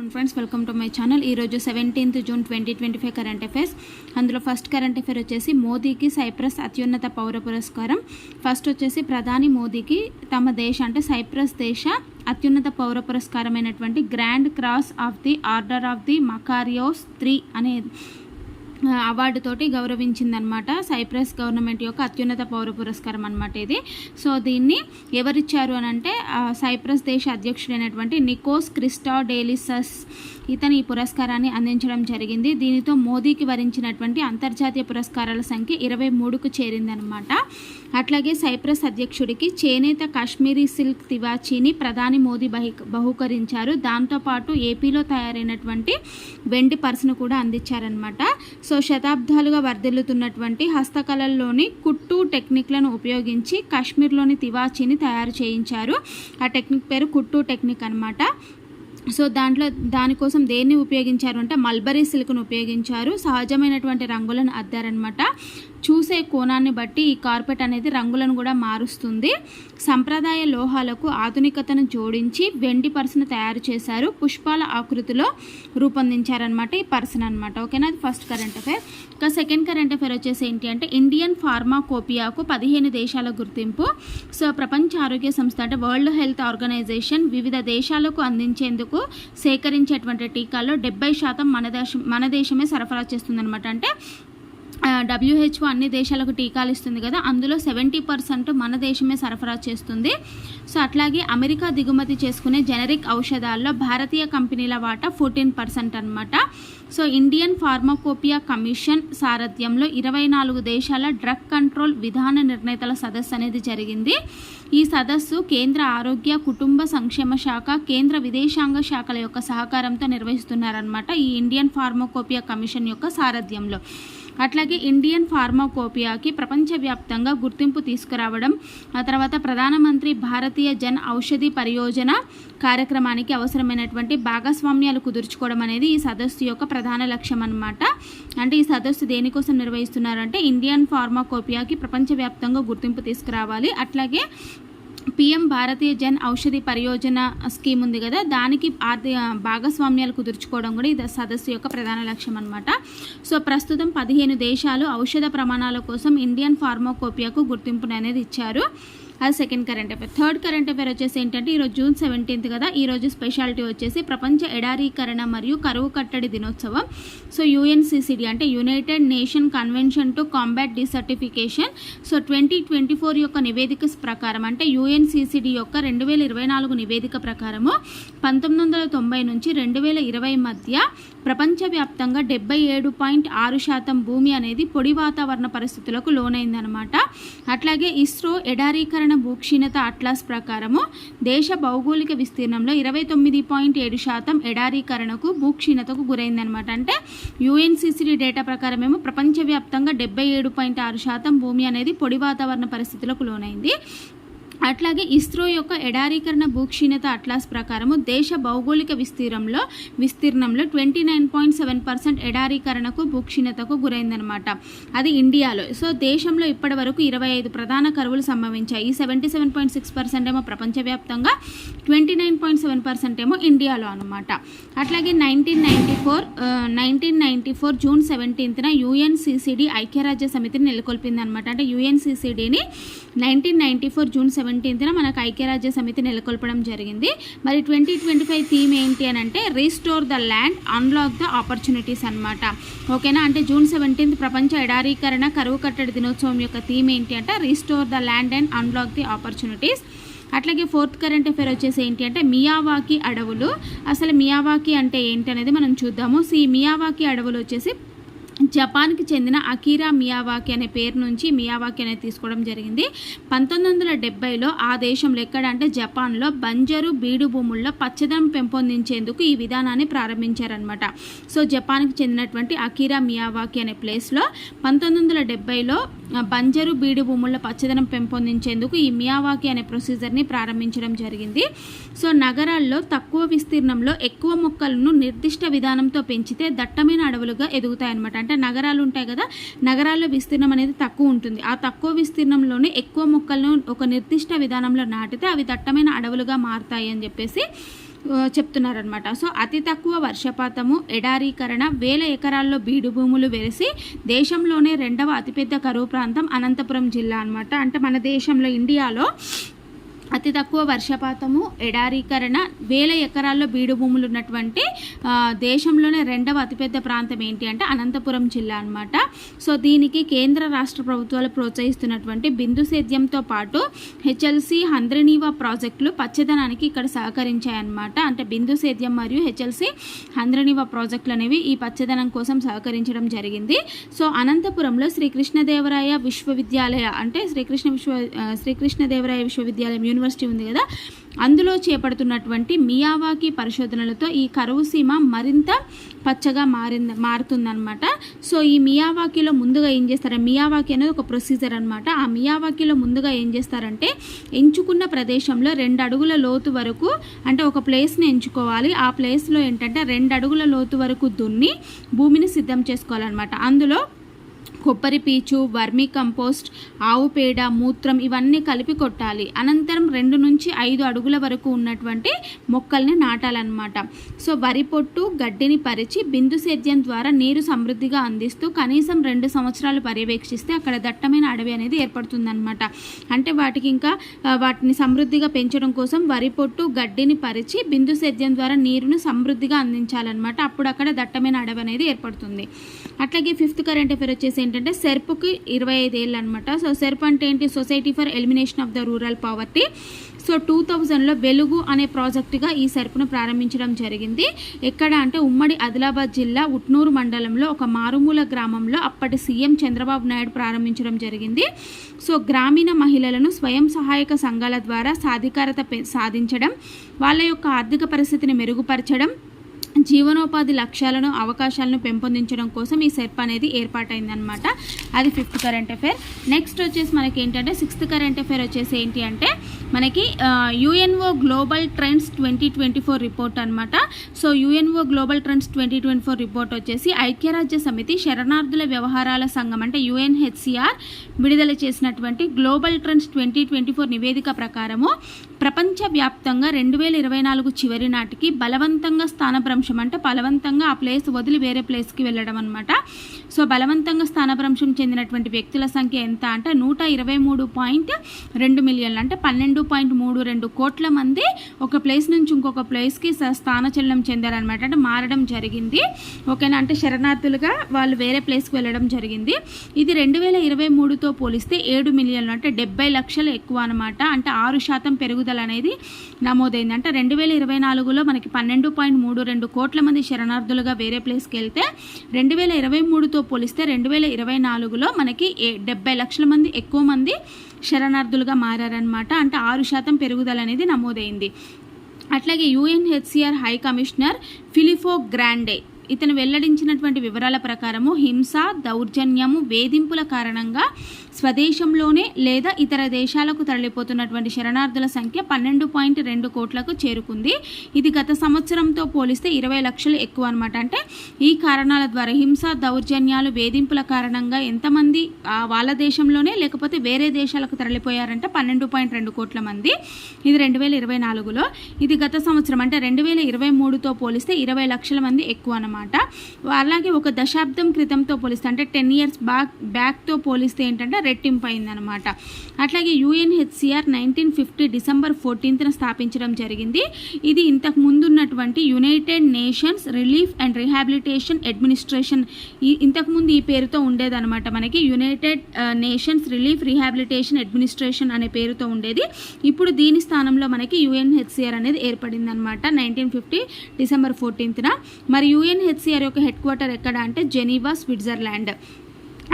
Afternoon friends welcome to my channel ఈరోజు seventeenth June twenty twenty five current affairs అందులో first current affair వచ్చేసి మోదీకి cypress అత్యున్నత పౌర పురస్కారం. ఫస్ట్ వచ్చేసి ప్రధాని మోదీకి తమ దేశ అంటే సైప్రస్ దేశ అత్యున్నత పౌర పురస్కారమైనటువంటి grand cross of the order of the Makarios three అనే అవార్డుతోటి గౌరవించిందనమాట. సైప్రస్ గవర్నమెంట్ యొక్క అత్యున్నత పౌర పురస్కారం అనమాట ఇది. సో దీన్ని ఎవరిచ్చారు అని అంటే సైప్రస్ దేశ అధ్యక్షుడైనటువంటి నికోస్ క్రిస్టా డేలిసస్ ఇతను ఈ పురస్కారాన్ని అందించడం జరిగింది. దీనితో మోదీకి వరించినటువంటి అంతర్జాతీయ పురస్కారాల సంఖ్య ఇరవై మూడుకు చేరిందనమాట అట్లాగే సైప్రస్ అధ్యక్షుడికి చేనేత కాశ్మీరీ సిల్క్ తివాచీని ప్రధాని మోదీ బహి బహుకరించారు. దాంతోపాటు ఏపీలో తయారైనటువంటి వెండి పర్సును కూడా అందించారనమాట సో శతాబ్దాలుగా వర్ధిల్లుతున్నటువంటి హస్తకళల్లోని కుట్టు టెక్నిక్లను ఉపయోగించి కాశ్మీర్లోని తివాచీని తయారు చేయించారు. ఆ టెక్నిక్ పేరు కుట్టు టెక్నిక్ అనమాట సో దాంట్లో దానికోసం దేన్ని ఉపయోగించారు అంటే మల్బరీ సిల్క్ను ఉపయోగించారు. సహజమైనటువంటి రంగులను అద్దారనమాట చూసే కోణాన్ని బట్టి ఈ కార్పెట్ అనేది రంగులను కూడా మారుస్తుంది. సంప్రదాయ లోహాలకు ఆధునికతను జోడించి వెండి పర్సును తయారు చేశారు. పుష్పాల ఆకృతిలో రూపొందించారనమాట ఈ పర్సన్ అనమాట ఓకేనా? అది ఫస్ట్ కరెంట్ అఫైర్. ఇంకా సెకండ్ కరెంట్ అఫైర్ వచ్చేసి ఏంటి అంటే ఇండియన్ ఫార్మాకోపియాకు పదిహేను దేశాల గుర్తింపు. సో ప్రపంచ ఆరోగ్య సంస్థ అంటే వరల్డ్ హెల్త్ ఆర్గనైజేషన్ వివిధ దేశాలకు అందించేందుకు సేకరించేటువంటి టీకాల్లో డెబ్బై శాతం మన దేశం మన దేశమే సరఫరా చేస్తుందనమాట అంటే డబ్ల్యూహెచ్ఓ అన్ని దేశాలకు టీకాలు ఇస్తుంది కదా అందులో సెవెంటీ పర్సెంట్ మన దేశమే సరఫరా చేస్తుంది. సో అట్లాగే అమెరికా దిగుమతి చేసుకునే జెనరిక్ ఔషధాల్లో భారతీయ కంపెనీల వాటా ఫోర్టీన్ పర్సెంట్ అనమాట సో ఇండియన్ ఫార్మాకోపియా కమిషన్ సారథ్యంలో ఇరవై నాలుగు దేశాల డ్రగ్ కంట్రోల్ విధాన నిర్ణేతల సదస్సు అనేది జరిగింది. ఈ సదస్సు కేంద్ర ఆరోగ్య కుటుంబ సంక్షేమ శాఖ కేంద్ర విదేశాంగ శాఖల యొక్క సహకారంతో నిర్వహిస్తున్నారనమాట ఈ ఇండియన్ ఫార్మాకోపియా కమిషన్ యొక్క సారథ్యంలో. అట్లాగే ఇండియన్ ఫార్మాకోపియాకి ప్రపంచవ్యాప్తంగా గుర్తింపు తీసుకురావడం ఆ తర్వాత ప్రధానమంత్రి భారతీయ జన్ ఔషధి పరియోజన కార్యక్రమానికి అవసరమైనటువంటి భాగస్వామ్యాలు కుదుర్చుకోవడం అనేది ఈ సదస్సు యొక్క ప్రధాన లక్ష్యం అన్నమాట అంటే ఈ సదస్సు దేనికోసం నిర్వహిస్తున్నారంటే ఇండియన్ ఫార్మాకోపియాకి ప్రపంచవ్యాప్తంగా గుర్తింపు తీసుకురావాలి. అట్లాగే పిఎం భారతీయ జన్ ఔషధి పరియోజన స్కీమ్ ఉంది కదా. దానికి ఆర్థిక భాగస్వామ్యాలు కుదుర్చుకోవడం కూడా ఇది సదస్సు యొక్క ప్రధాన లక్ష్యం అనమాట సో ప్రస్తుతం పదిహేను దేశాలు ఔషధ ప్రమాణాల కోసం ఇండియన్ ఫార్మాకోపియాకు గుర్తింపును అనేది ఇచ్చారు. అది second current affair third current affair వచ్చేసి ఏంటంటే ఈరోజు జూన్ సెవెంటీన్త్ కదా ఈరోజు స్పెషాలిటీ వచ్చేసి ప్రపంచ ఎడారీకరణ మరియు కరువు కట్టడి దినోత్సవం. సో యూఎన్సిసిడి అంటే united nation convention to combat desertification so twenty twenty four యొక్క నివేదిక ప్రకారం అంటే యూఎన్సిసిడి యొక్క రెండు వేల ఇరవై నాలుగు నివేదిక ప్రకారము పంతొమ్మిది వందల తొంభై నుంచి రెండు వేల ఇరవై మధ్య ప్రపంచవ్యాప్తంగా డెబ్బై ఏడు పాయింట్ ఆరు శాతం భూమి అనేది పొడి వాతావరణ పరిస్థితులకు లోనైందనమాట అట్లాగే ఇస్రో ఎడారీకరణ భూక్షీణత అట్లాస్ ప్రకారము దేశ భౌగోళిక విస్తీర్ణంలో ఇరవై తొమ్మిది పాయింట్ ఏడు శాతం ఎడారీకరణకు భూక్షీణతకు గురైందనమాట అంటే యుఎన్సిసిడి డేటా ప్రకారం ఏమో ప్రపంచవ్యాప్తంగా డెబ్బై ఏడు పాయింట్ ఆరు శాతం భూమి అనేది పొడి వాతావరణ పరిస్థితులకు లోనైంది. అట్లాగే ఇస్రో యొక్క ఎడారీకరణ భూక్షీణత అట్లాస్ ప్రకారము దేశ భౌగోళిక విస్తీర్ణంలో విస్తీర్ణంలో twenty nine point seven percent ఎడారీకరణకు భూక్షీణతకు గురైందనమాట అది ఇండియాలో. సో దేశంలో ఇప్పటి వరకు ఇరవై ఐదు ప్రధాన కరువులు సంభవించాయి. ఈ seventy seven point six percent ఏమో ప్రపంచవ్యాప్తంగా twenty nine point seven percent ఏమో ఇండియాలో అనమాట అట్లాగే nineteen ninety four nineteen ninety four June సెవెంటీన్త్న UNCCD ఐక్యరాజ్య సమితిని నెలకొల్పింది అనమాట అంటే యుఎన్సిసిడిని నైన్టీన్ నైంటీ ఫోర్ జూన్ సెవెంటీన్త్న మనకు ఐక్యరాజ్య సమితి నెలకొల్పడం జరిగింది. మరి ట్వంటీ ట్వంటీ ఫైవ్ థీమ్ ఏంటి అని అంటే restore the land unlock the opportunities అనమాట ఓకేనా? అంటే జూన్ సెవెంటీన్త్ ప్రపంచ ఎడారీకరణ కరువు కట్టడి దినోత్సవం యొక్క థీమ్ ఏంటి అంటే restore the land and unlock the opportunities. అట్లాగే ఫోర్త్ కరెంట్ అఫేర్ వచ్చేసి ఏంటి అంటే మియావాకి అడవులు. అసలు మియావాకి అంటే ఏంటి అనేది మనం చూద్దాము. సో ఈ మియావాకి అడవులు వచ్చేసి జపాన్కి చెందిన అకీరా మియావాకి అనే పేరు నుంచి మియావాకి అనేది తీసుకోవడం జరిగింది. పంతొమ్మిది వందల డెబ్బైలో ఆ దేశంలో ఎక్కడ అంటే జపాన్లో బంజరు బీడు భూముల్లో పచ్చదనం పెంపొందించేందుకు ఈ విధానాన్ని ప్రారంభించారనమాట సో జపాన్కి చెందినటువంటి అకీరా మియావాకి అనే ప్లేస్లో పంతొమ్మిది వందల డెబ్బైలో బంజరు బీడు భూముల్లో పచ్చదనం పెంపొందించేందుకు ఈ మియావాకి అనే ప్రొసీజర్ని ప్రారంభించడం జరిగింది. సో నగరాల్లో తక్కువ విస్తీర్ణంలో ఎక్కువ మొక్కలను నిర్దిష్ట విధానంతో పెంచితే దట్టమైన అడవులుగా ఎదుగుతాయన్నమాట. అంటే నగరాలు ఉంటాయి కదా నగరాల్లో విస్తీర్ణం అనేది తక్కువ ఉంటుంది. ఆ తక్కువ విస్తీర్ణంలోనే ఎక్కువ మొక్కలను ఒక నిర్దిష్ట విధానంలో నాటితే అవి దట్టమైన అడవులుగా మారుతాయి అని చెప్పేసి చెప్తున్నారనమాట సో అతి తక్కువ వర్షపాతము ఎడారీకరణ వేల ఎకరాల్లో బీడు భూములు వెలిసి దేశంలోనే రెండవ అతిపెద్ద కరువు ప్రాంతం అనంతపురం జిల్లా అనమాట అంటే మన దేశంలో ఇండియాలో అతి తక్కువ వర్షపాతము ఎడారీకరణ వేల ఎకరాల్లో బీడు భూములు ఉన్నటువంటి దేశంలోనే రెండవ అతిపెద్ద ప్రాంతం ఏంటి అంటే అనంతపురం జిల్లా అన్నమాట. సో దీనికి కేంద్ర రాష్ట్ర ప్రభుత్వాలు ప్రోత్సహిస్తున్నటువంటి బిందు సేద్యంతో పాటు హెచ్ఎల్సి హంద్రనీవా ప్రాజెక్టులు పచ్చదనానికి ఇక్కడ సహకరించాయన్నమాట. అంటే బిందు సేద్యం మరియు హెచ్ఎల్సి హంద్రనీవా ప్రాజెక్టులు అనేవి ఈ పచ్చదనం కోసం సహకరించడం జరిగింది. సో అనంతపురంలో శ్రీకృష్ణదేవరాయ విశ్వవిద్యాలయ అంటే శ్రీకృష్ణ విశ్వ శ్రీకృష్ణదేవరాయ విశ్వవిద్యాలయం యూనివర్సిటీ ఉంది కదా. అందులో చేపడుతున్నటువంటి మియావాకి పరిశోధనలతో ఈ కరువు సీమ మరింత పచ్చగా మారింది మారుతుందనమాట సో ఈ మియావాకిలో ముందుగా ఏం చేస్తారు మియావాకి అనేది ఒక ప్రొసీజర్ అనమాట ఆ మియావాకిలో ముందుగా ఏం చేస్తారంటే ఎంచుకున్న ప్రదేశంలో రెండు అడుగుల లోతు వరకు అంటే ఒక ప్లేస్ని ఎంచుకోవాలి. ఆ ప్లేస్లో ఏంటంటే రెండు అడుగుల లోతు వరకు దున్ని భూమిని సిద్ధం చేసుకోవాలన్నమాట. అందులో కొబ్బరి పీచు వర్మీ కంపోస్ట్ ఆవు పేడ మూత్రం ఇవన్నీ కలిపి కొట్టాలి. అనంతరం రెండు నుంచి ఐదు అడుగుల వరకు ఉన్నటువంటి మొక్కల్ని నాటాలన్నమాట. సో వరి పొట్టు గడ్డిని పరిచి బిందు సేద్యం ద్వారా నీరు సమృద్ధిగా అందిస్తూ కనీసం రెండు సంవత్సరాలు పర్యవేక్షిస్తే అక్కడ దట్టమైన అడవి అనేది ఏర్పడుతుందన్నమాట. అంటే వాటికి ఇంకా వాటిని సమృద్ధిగా పెంచడం కోసం వరి పొట్టు గడ్డిని పరిచి బిందు సేద్యం ద్వారా నీరును సమృద్ధిగా అందించాలన్నమాట. అప్పుడు అక్కడ దట్టమైన అడవి అనేది ఏర్పడుతుంది. అట్లాగే ఫిఫ్త్ కరెంట్ అఫేర్ వచ్చేసి ఏంటంటే సెర్పుకి ఇరవై ఐదు ఏళ్ళు అనమాట సో సెర్ప్ అంటే ఏంటి? Society for elimination of the rural poverty so two థౌజండ్లో వెలుగు అనే ప్రాజెక్టుగా ఈ సెర్పును ప్రారంభించడం జరిగింది. ఎక్కడ అంటే ఉమ్మడి ఆదిలాబాద్ జిల్లా ఉట్నూరు మండలంలో ఒక మారుమూల గ్రామంలో అప్పటి సీఎం చంద్రబాబు నాయుడు ప్రారంభించడం జరిగింది. సో గ్రామీణ మహిళలను స్వయం సహాయక సంఘాల ద్వారా సాధికారత సాధించడం వాళ్ళ యొక్క ఆర్థిక పరిస్థితిని మెరుగుపరచడం జీవనోపాధి లక్ష్యాలను అవకాశాలను పెంపొందించడం కోసం ఈ సెర్ప్ అనేది ఏర్పాటైందనమాట అది ఫిఫ్త్ కరెంట్ అఫేర్. నెక్స్ట్ వచ్చేసి మనకి ఏంటంటే సిక్స్త్ కరెంట్ అఫేర్ వచ్చేసి ఏంటి అంటే మనకి UNO global trends twenty twenty four report అనమాట so UNO global trends twenty twenty four report వచ్చేసి ఐక్యరాజ్య సమితి శరణార్థుల వ్యవహారాల సంఘం అంటే యుఎన్హెచ్సిఆర్ విడుదల చేసినటువంటి global trends twenty twenty four నివేదిక ప్రకారము. ప్రపంచవ్యాప్తంగా రెండు వేల ఇరవై నాలుగు చివరి నాటికి బలవంతంగా స్థానభ్రంశం అంటే బలవంతంగా ఆ ప్లేస్ వదిలి వేరే ప్లేస్కి వెళ్ళడం అనమాట సో బలవంతంగా స్థానభ్రంశం చెందినటువంటి వ్యక్తుల సంఖ్య ఎంత అంటే నూట ఇరవై మూడు పాయింట్ రెండు మిలియన్లు అంటే పన్నెండు పాయింట్ మూడు రెండు కోట్ల మంది ఒక ప్లేస్ నుంచి ఇంకొక ప్లేస్కి స- స్థానచలనం చెందారనమాట అంటే మారడం జరిగింది. ఓకేనా? అంటే శరణార్థులుగా వాళ్ళు వేరే ప్లేస్కి వెళ్ళడం జరిగింది. ఇది రెండు వేల ఇరవై మూడుతో పోలిస్తే ఏడు మిలియన్లు అంటే డెబ్బై లక్షలు ఎక్కువ అనమాట అంటే ఆరు శాతం పెరుగుదల అనేది నమోదైంది. అంటే రెండు వేల ఇరవై నాలుగులో మనకి పన్నెండు పాయింట్ మూడు రెండు కోట్ల మంది శరణార్థులుగా వేరే ప్లేస్కి వెళ్తే రెండు వేల ఇరవై మూడుతో పోలిస్తే రెండు వేల ఇరవై నాలుగులో మనకి ఏ డెబ్బై లక్షల మంది ఎక్కువ మంది శరణార్థులుగా మారారనమాట అంటే ఆరు శాతం పెరుగుదల అనేది నమోదైంది. అట్లాగే UNHCR high commissioner Filippo Grande ఇతను వెల్లడించినటువంటి వివరాల ప్రకారము హింస దౌర్జన్యము వేధింపుల కారణంగా స్వదేశంలోనే లేదా ఇతర దేశాలకు తరలిపోతున్నటువంటి శరణార్థుల సంఖ్య పన్నెండు పాయింట్ రెండు కోట్లకు చేరుకుంది. ఇది గత సంవత్సరంతో పోలిస్తే ఇరవై లక్షలు ఎక్కువ అనమాట అంటే ఈ కారణాల ద్వారా హింస దౌర్జన్యాలు వేధింపుల కారణంగా ఎంతమంది వాళ్ళ దేశంలోనే లేకపోతే వేరే దేశాలకు తరలిపోయారంటే పన్నెండు పాయింట్ రెండు కోట్ల మంది. ఇది రెండు వేల ఇరవై నాలుగులో. ఇది గత సంవత్సరం అంటే రెండు వేల ఇరవై మూడుతో పోలిస్తే ఇరవై లక్షల మంది ఎక్కువ అనమాట అలాగే ఒక దశాబ్దం క్రితంతో పోలిస్తే అంటే టెన్ ఇయర్స్ బ్యాక్ బ్యాక్తో పోలిస్తే ఏంటంటే రెట్టింపు అయిందనమాట అట్లాగే యుఎన్హెచ్సిఆర్ నైన్టీన్ ఫిఫ్టీ డిసెంబర్ ఫోర్టీన్త్న స్థాపించడం జరిగింది. ఇది ఇంతకు ముందు ఉన్నటువంటి united nations relief and rehabilitation administration ఈ ఇంతకుముందు ఈ పేరుతో ఉండేదన్నమాట మనకి. United nations relief rehabilitation administration అనే పేరుతో ఉండేది. ఇప్పుడు దీని స్థానంలో మనకి యుఎన్హెచ్సిఆర్ అనేది ఏర్పడింది అనమాట నైన్టీన్ ఫిఫ్టీ డిసెంబర్ ఫోర్టీన్త్న. మరి యుఎన్హెచ్సిఆర్ యొక్క హెడ్ క్వార్టర్ ఎక్కడ అంటే జెనీవా స్విట్జర్లాండ్.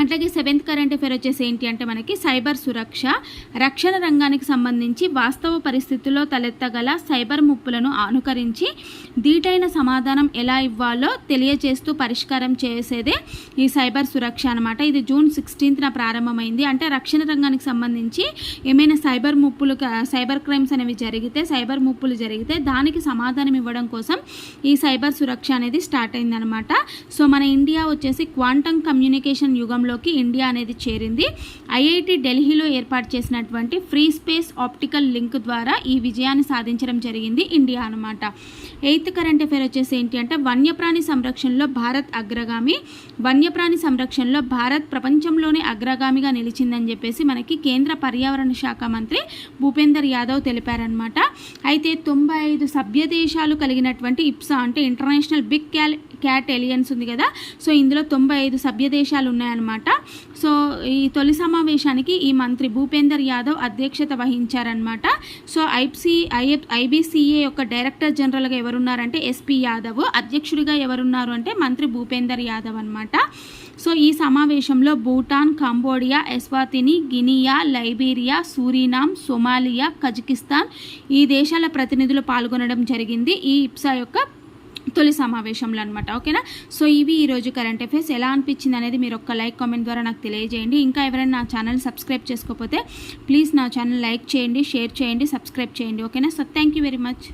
అట్లాగే సెవెంత్ కరెంట్ అఫేర్ వచ్చేసి ఏంటి అంటే మనకి సైబర్ సురక్ష రక్షణ రంగానికి సంబంధించి వాస్తవ పరిస్థితుల్లో తలెత్తగల సైబర్ ముప్పులను అనుకరించి దీటైన సమాధానం ఎలా ఇవ్వాలో తెలియజేస్తూ పరిష్కారం చేసేదే ఈ సైబర్ సురక్ష అనమాట ఇది జూన్ సిక్స్టీన్త్న ప్రారంభమైంది. అంటే రక్షణ రంగానికి సంబంధించి ఏమైనా సైబర్ ముప్పులు సైబర్ క్రైమ్స్ అనేవి జరిగితే సైబర్ ముప్పులు జరిగితే దానికి సమాధానం ఇవ్వడం కోసం ఈ సైబర్ సురక్ష అనేది స్టార్ట్ అయిందనమాట సో మన ఇండియా వచ్చేసి క్వాంటమ్ కమ్యూనికేషన్ యుగంలో రంగంలోకి ఇండియా అనేది చేరింది. ఐఐటి ఢిల్లీలో ఏర్పాటు చేసినటువంటి ఫ్రీ స్పేస్ ఆప్టికల్ లింక్ ద్వారా ఈ విజయాన్ని సాధించడం జరిగింది ఇండియా అనమాట ఎయిత్ కరెంట్ అఫేర్ వచ్చేసి ఏంటి అంటే వన్యప్రాణి సంరక్షణలో భారత్ అగ్రగామి వన్యప్రాణి సంరక్షణలో భారత్ ప్రపంచంలోనే అగ్రగామిగా నిలిచిందని చెప్పేసి మనకి కేంద్ర పర్యావరణ శాఖ మంత్రి భూపేందర్ యాదవ్ తెలిపారనమాట అయితే తొంభై ఐదు సభ్య దేశాలు కలిగినటువంటి ఇప్సా అంటే ఇంటర్నేషనల్ బిగ్ క్యాల్ క్యాట్ ఎలియన్స్ ఉంది కదా. సో ఇందులో తొంభై ఐదు సభ్య దేశాలు ఉన్నాయన్నమాట. సో ఈ తొలి సమావేశానికి ఈ మంత్రి భూపేందర్ యాదవ్ అధ్యక్షత వహించారనమాట సో ఐప్సీ ఐఎఫ్ ఐబీసీఏ యొక్క డైరెక్టర్ జనరల్గా ఎవరున్నారంటే ఎస్పీ యాదవ్ అధ్యక్షుడిగా ఎవరున్నారు అంటే మంత్రి భూపేందర్ యాదవ్ అనమాట సో ఈ సమావేశంలో Bhutan Cambodia Eswatini Guinea Liberia Suriname Somalia Kazakhstan ఈ దేశాల ప్రతినిధులు పాల్గొనడం జరిగింది. ఈ ఇప్సా యొక్క తొలి సమావేశంలో అనమాట ఓకేనా? సో ఇవి ఈరోజు కరెంట్ అఫైర్స్. ఎలా అనిపించింది అనేది మీరు ఒక్క లైక్ కామెంట్ ద్వారా నాకు తెలియజేయండి. ఇంకా ఎవరైనా నా ఛానల్ సబ్స్క్రైబ్ చేసుకోకపోతే ప్లీజ్ నా ఛానల్ లైక్ చేయండి షేర్ చేయండి సబ్స్క్రైబ్ చేయండి ఓకేనా? So thank you very much.